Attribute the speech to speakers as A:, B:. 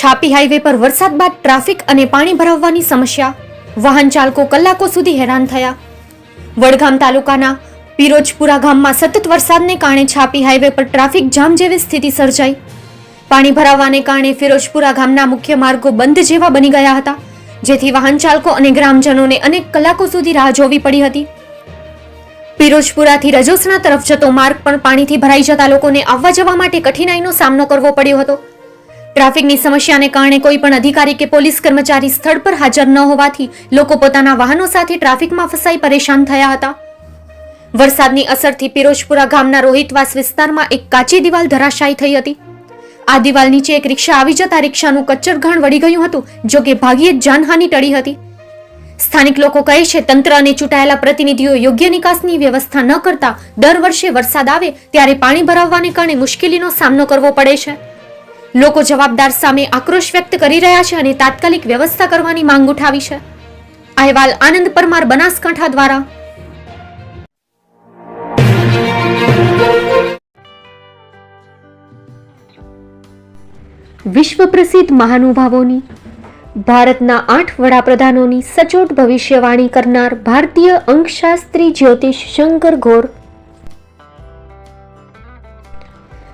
A: છાપી હાઈવે પર વરસાદ બાદ ટ્રાફિક અને પાણી ભરાવવાની સમસ્યા. વાહન ચાલકો કલાકો સુધી હેરાન થયા. વડગામ તાલુકાના પિરોજપુરા ગામમાં સતત વરસાદને કારણે છાપી હાઈવે પર ટ્રાફિક જામ જેવી સ્થિતિ સર્જાઈ. પાણી ભરાવાને કારણે ફિરોજપુરા ગામના મુખ્ય માર્ગો બંધ જેવા બની ગયા હતા, જેથી વાહન ચાલકો અને ગ્રામજનોને અનેક કલાકો સુધી રાહ જોવી પડી હતી. પિરોજપુરાથી રજોસણા તરફ જતો માર્ગ પણ પાણીથી ભરાઈ જતા લોકોને આવવા જવા માટે કઠિનાઈનો સામનો કરવો પડ્યો હતો. ટ્રાફિકની સમસ્યાને કારણે કોઈ પણ અધિકારી કે પોલીસ કર્મચારી સ્થળ પર હાજર ન હોવાથી લોકો પોતાના વાહનો સાથે ટ્રાફિકમાં ફસાઈ પરેશાન થયા હતા. વરસાદની અસરથી પિરોજપુરા ગામના રોહિતવાસ વિસ્તારમાં એક કાચી દિવાલ ધરાશાયી થઈ હતી. આ દિવાલ નીચે એક રિક્ષા આવી જતા રિક્ષાનું કચ્ચરઘાણ વળી ગયું હતું, જો કે ભાગ્યે જ જાનહાનિ ટળી હતી. સ્થાનિક લોકો કહે છે, તંત્ર અને ચૂંટાયેલા પ્રતિનિધિઓ યોગ્ય નિકાસની વ્યવસ્થા ન કરતા દર વર્ષે વરસાદ આવે ત્યારે પાણી ભરાવવાને કારણે મુશ્કેલીનો સામનો કરવો પડે છે. લોકો જવાબદાર સામે આક્રોશ વ્યક્ત કરી રહ્યા છે અને તાત્કાલિક વ્યવસ્થા કરવાની માંગ ઉઠાવી છે. અહેવાલ આનંદ પરમાર, બનાસકાંઠા દ્વારા. વિશ્વ પ્રસિદ્ધ મહાનુભાવોની, ભારતના આઠ વડાપ્રધાનોની સચોટ ભવિષ્યવાણી કરનાર ભારતીય અંકશાસ્ત્રી જ્યોતિષ શંકર ઘોર